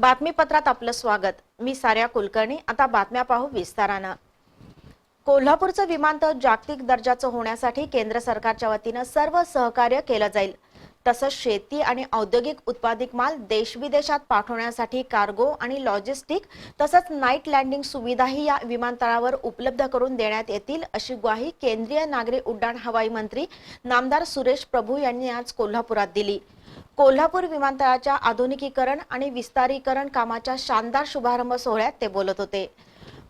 बातमीपत्रात आपलं स्वागत. मी साऱ्या कुलकर्णी. आता बातम्या पाहू विस्तारानं. कोल्हापूरचं विमानतळ जागतिक दर्जाचं होण्यासाठी केंद्र सरकारच्या वतीनं सर्व सहकार्य केलं जाईल. तसंच शेती आणि औद्योगिक उत्पादित माल देशविदेशात पाठवण्यासाठी कार्गो आणि लॉजिस्टिक तसंच नाईट लँडिंग सुविधाही या विमानतळावर उपलब्ध करून देण्यात येतील अशी ग्वाही केंद्रीय नागरी उड्डाण हवाई मंत्री नामदार सुरेश प्रभू यांनी आज कोल्हापुरात दिली. कोल्हापूर विमानतळाच्या आधुनिकीकरण आणि विस्तारीकरण कामाच्या शानदार शुभारंभ सोहळ्यात ते बोलत होते.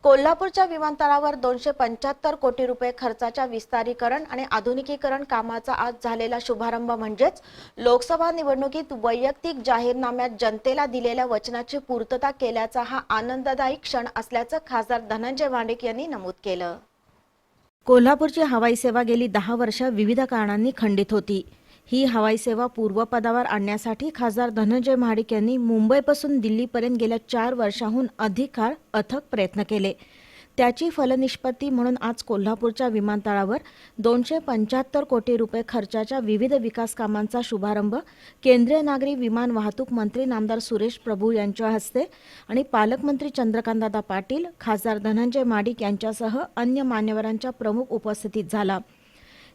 कोल्हापूरच्या विमानतळावर दोनशे पंच्याहत्तर कोटी रुपये खर्चाच्या विस्तारीकरण आणि आधुनिकीकरण कामाचा आज झालेला शुभारंभ म्हणजेच लोकसभा निवडणुकीत वैयक्तिक जाहीरनाम्यात जनतेला दिलेल्या वचनाची पूर्तता केल्याचा हा आनंददायी क्षण असल्याचं खासदार धनंजय वांडेक यांनी नमूद केलं. कोल्हापूरची हवाई सेवा गेली दहा वर्ष विविध कारणांनी खंडित होती. ही हवाई सेवा पूर्वपदावर आणण्यासाठी खासदार धनंजय महाडिक यांनी मुंबईपासून दिल्लीपर्यंत गेल्या चार वर्षाहून अधिक काळ अथक प्रयत्न केले. त्याची फलनिष्पत्ती म्हणून आज कोल्हापूरच्या विमानतळावर दोनशे पंच्याहत्तर कोटी रुपये खर्चाच्या विविध विकास कामांचा शुभारंभ केंद्रीय नागरी विमान वाहतूक मंत्री नामदार सुरेश प्रभू यांच्या हस्ते आणि पालकमंत्री चंद्रकांतदादा पाटील खासदार धनंजय माडिक यांच्यासह अन्य मान्यवरांच्या प्रमुख उपस्थितीत झाला.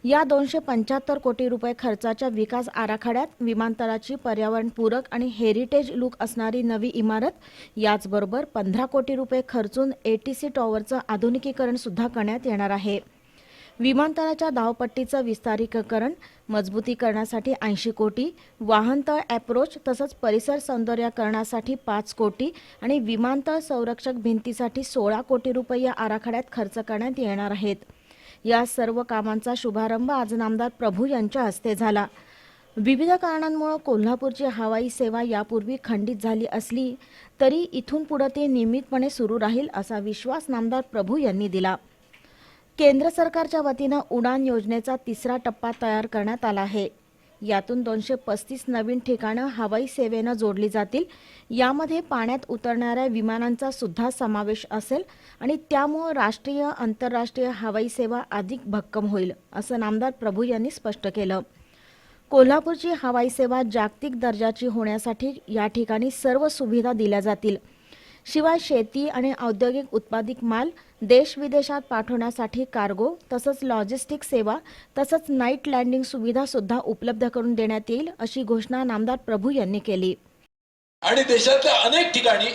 या दोनशे पंच्याहत्तर कोटी रुपये खर्चाच्या विकास आराखड्यात विमानतळाची पर्यावरणपूरक आणि हेरिटेज लुक असणारी नवी इमारत याचबरोबर पंधरा कोटी रुपये खर्चून एटीसी टॉवरचं आधुनिकीकरण सुद्धा करण्यात येणार आहे. विमानतळाच्या धावपट्टीचं विस्तारीकरण मजबूतीकरणासाठी ऐंशी कोटी वाहनतळ ॲप्रोच तसंच परिसर सौंदर्यकरणासाठी पाच कोटी आणि विमानतळ संरक्षक भिंतीसाठी सोळा कोटी रुपये या आराखड्यात खर्च करण्यात येणार आहेत. या सर्व कामांचा शुभारंभ आज नामदार प्रभू यांच्या हस्ते झाला. विविध कारणांमुळे कोल्हापूरची हवाई सेवा यापूर्वी खंडित झाली असली तरी इथून पुढे ते नियमितपणे सुरू राहील असा विश्वास नामदार प्रभू यांनी दिला. केंद्र सरकारच्या वतीनं उडान योजनेचा तिसरा टप्पा तयार करण्यात आला आहे. यातून दोनशे पस्तीस नवीन ठिकाणं हवाई सेवेनं जोडली जातील. यामध्ये पाण्यात उतरणाऱ्या विमानांचा सुद्धा समावेश असेल आणि त्यामुळं राष्ट्रीय आंतरराष्ट्रीय हवाई सेवा अधिक भक्कम होईल असं नामदार प्रभू यांनी स्पष्ट केलं. कोल्हापूरची हवाई सेवा जागतिक दर्जाची होण्यासाठी या ठिकाणी सर्व सुविधा दिल्या जातील. शिवाय शेती आणि औद्योगिक उत्पादित माल देश विदेशात पाठवण्यासाठी कार्गो तसंच लॉजिस्टिक सेवा तसंच नाईट लँडिंग सुविधा सुद्धा उपलब्ध करून देण्यात येईल अशी घोषणा नामदार प्रभू यांनी केली. आणि देशातल्या अनेक ठिकाणी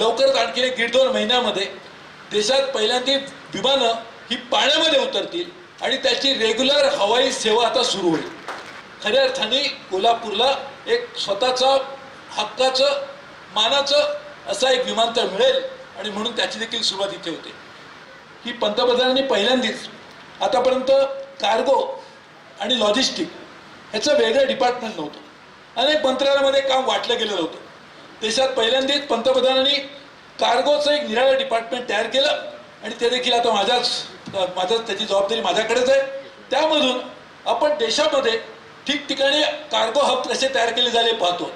लवकरच आणखी एक दीड दोन महिन्यामध्ये देशात पहिल्यांदा विमानं ही पाण्यामध्ये उतरतील आणि त्याची रेग्युलर हवाई सेवा आता सुरू होईल. खऱ्या अर्थाने कोल्हापूरला एक स्वतःचं हक्काचं मानाचं असं एक विमानतळ मिळेल आणि म्हणून त्याची देखील सुरुवात इथे होते. ही पंतप्रधानांनी पहिल्यांदाच आतापर्यंत कार्गो आणि लॉजिस्टिक ह्याचं वेगळं डिपार्टमेंट नव्हतं. अनेक मंत्रालयामध्ये काम वाटलं गेलेलं होतं. देशात पहिल्यांदाच पंतप्रधानांनी कार्गोचं एक निराळं डिपार्टमेंट तयार केलं आणि ते देखील आता माझ्याच माझ्याच त्याची जबाबदारी माझ्याकडेच आहे. त्यामधून आपण देशामध्ये ठिकठिकाणी कार्गो हब कसे तयार केले झाले पाहतो.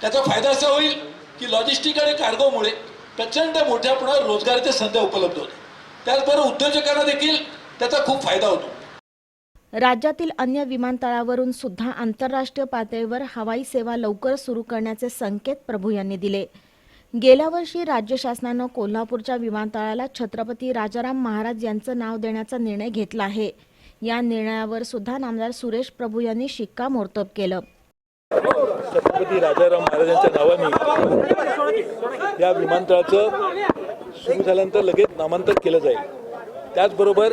त्याचा फायदा असा होईल की लॉजिस्टिक आणि कार्गोमुळे प्रचंड मोठ्या प्रमाणात रोजगाराच्या संधी उपलब्ध होतात त्याचबरोबर उद्योजकांना देखील त्याचा खूप फायदा होतो. राज्यातील अन्य विमानतळावरून सुद्धा आंतरराष्ट्रीय पातळीवर हवाई सेवा लवकर सुरू करण्याचे संकेत प्रभू यांनी दिले. गेल्या वर्षी राज्य शासनानं कोल्हापूरच्या विमानतळाला छत्रपती राजाराम महाराज यांचं नाव देण्याचा निर्णय घेतला आहे. या निर्णयावर सुद्धा नामदार सुरेश प्रभू यांनी शिक्कामोर्तब केलं. छत्रपती राजाराम महाराजांच्या नावाने या विमानतळाचं सुरू झाल्यानंतर लगेच नामांतर केलं जाईल. त्याचबरोबर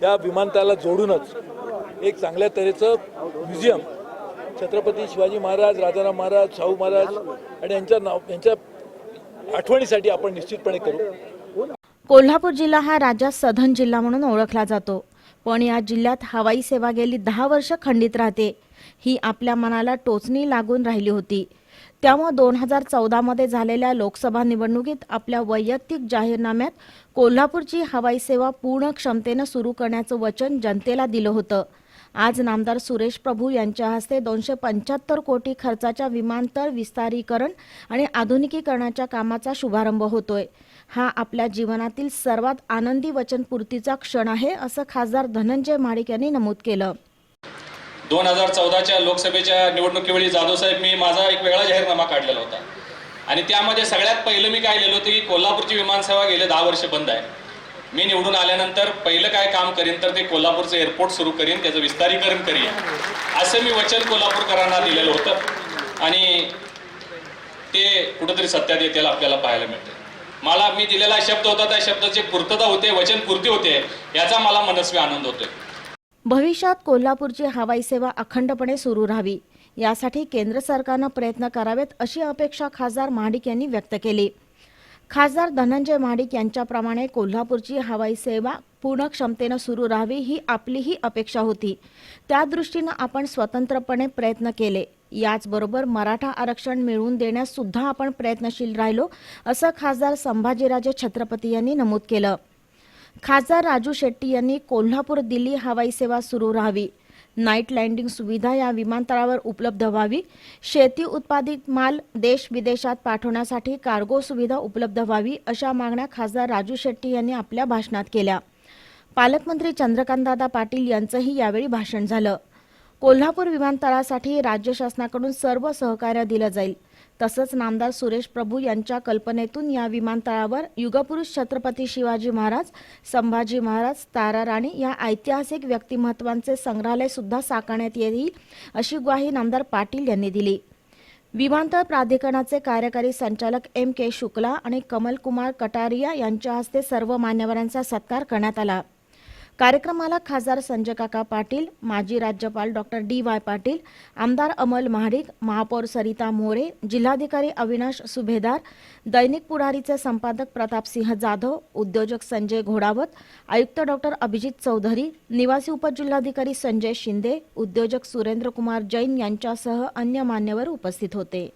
त्या विमानतळाला जोडूनच एक चांगल्या तऱ्हेचं म्युझियम छत्रपती शिवाजी महाराज राजाराम महाराज शाहू महाराज आणि यांच्या नाव यांच्या आठवणीसाठी आपण निश्चितपणे करू. कोल्हापूर जिल्हा हा राज्यात सधन जिल्हा म्हणून ओळखला जातो. पण या जिल्ह्यात हवाई सेवा गेली दहा वर्ष खंडित राहते. ही आपल्या मनाला टोचणी लागून राहिली होती. त्यामुळे दोन हजार चौदामध्ये झालेल्या लोकसभा निवडणुकीत आपल्या वैयक्तिक जाहीरनाम्यात कोल्हापूरची हवाई सेवा पूर्ण क्षमतेनं सुरू करण्याचं वचन जनतेला दिलं होतं. आज नामदार सुरेश प्रभू यांच्या हस्ते दोनशे पंच्याहत्तर कोटी खर्चाच्या विमानतळ विस्तारीकरण आणि आधुनिकीकरणाच्या कामाचा शुभारंभ होतोय. हा आपल्या जीवनातील सर्वात आनंदी वचनपूर्तीचा क्षण आहे असं खासदार धनंजय महाडिक यांनी नमूद केलं. दोन हजार चौदाच्या लोकसभेच्या निवडणुकीवेळी जाधव साहेब मी माझा एक वेगळा जाहीरनामा काढलेला होता. आणि त्यामध्ये सगळ्यात पहिलं मी काय लिहिलं होतं की कोल्हापूरची विमानसेवा गेले दहा वर्ष बंद आहे. मी निवडून आल्यानंतर पहिलं काय काम करीन तर ते कोल्हापूरचं एअरपोर्ट सुरू करीन त्याचं विस्तारीकरण करीन. असं मी वचन कोल्हापूरकरांना दिलेलं होतं. आणि ते कुठंतरी सत्यात येतेला आपल्याला पाहायला मिळते मला मी दिलेला शब्द होता त्या शब्दाची पूर्तता होते वचन पूर्ती होते याचा मला मनस्वी आनंद होतोय. भविष्यात कोल्हापूरची हवाई सेवा अखंडपणे सुरू राहावी. यासाठी केंद्र सरकारनं प्रयत्न करावेत अशी अपेक्षा खासदार महाडिक यांनी व्यक्त केली. खासदार धनंजय महाडिक यांच्याप्रमाणे कोल्हापूरची हवाई सेवा पूर्ण क्षमतेनं सुरू राहावी ही आपलीही अपेक्षा होती. त्या दृष्टीनं आपण स्वतंत्रपणे प्रयत्न केले. याचबरोबर मराठा आरक्षण मिळवून देण्यास सुद्धा आपण प्रयत्नशील राहिलो असं खासदार संभाजीराजे छत्रपती यांनी नमूद केलं. खासदार राजू शेट्टी यांनी कोल्हापूर दिल्ली हवाई सेवा सुरू राहावी. नाईट लँडिंग सुविधा या विमानतळावर उपलब्ध व्हावी. शेती उत्पादित माल देश विदेशात पाठवण्यासाठी कार्गो सुविधा उपलब्ध व्हावी अशा मागण्या खासदार राजू शेट्टी यांनी आपल्या भाषणात केल्या. पालकमंत्री चंद्रकांतदादा पाटील यांचंही यावेळी भाषण झालं. कोल्हापूर विमानतळासाठी राज्य शासनाकडून सर्व सहकार्य दिलं जाईल. तसंच नामदार सुरेश प्रभू यांच्या कल्पनेतून या विमानतळावर युगपुरुष छत्रपती शिवाजी महाराज संभाजी महाराज तारा राणी या ऐतिहासिक व्यक्तिमत्वांचे संग्रहालय सुद्धा साकारण्यात येईल अशी ग्वाही नामदार पाटील यांनी दिली. विमानतळ प्राधिकरणाचे कार्यकारी संचालक एम के शुक्ला आणि कमल कुमार कटारिया यांच्या हस्ते सर्व मान्यवरांचा सत्कार करण्यात आला. कार्यक्रमाला खासदार संजय काका पाटील माजी राज्यपाल डॉक्टर डी वाय पाटील आमदार अमल महाडिक महापौर सरिता मोरे जिल्हाधिकारी अविनाश सुभेदार दैनिक पुढारीचे संपादक प्रतापसिंह जाधव उद्योजक संजय घोडावत आयुक्त डॉक्टर अभिजित चौधरी निवासी उपजिल्हाधिकारी संजय शिंदे उद्योजक सुरेंद्र कुमार जैन यांच्यासह अन्य मान्यवर उपस्थित होते.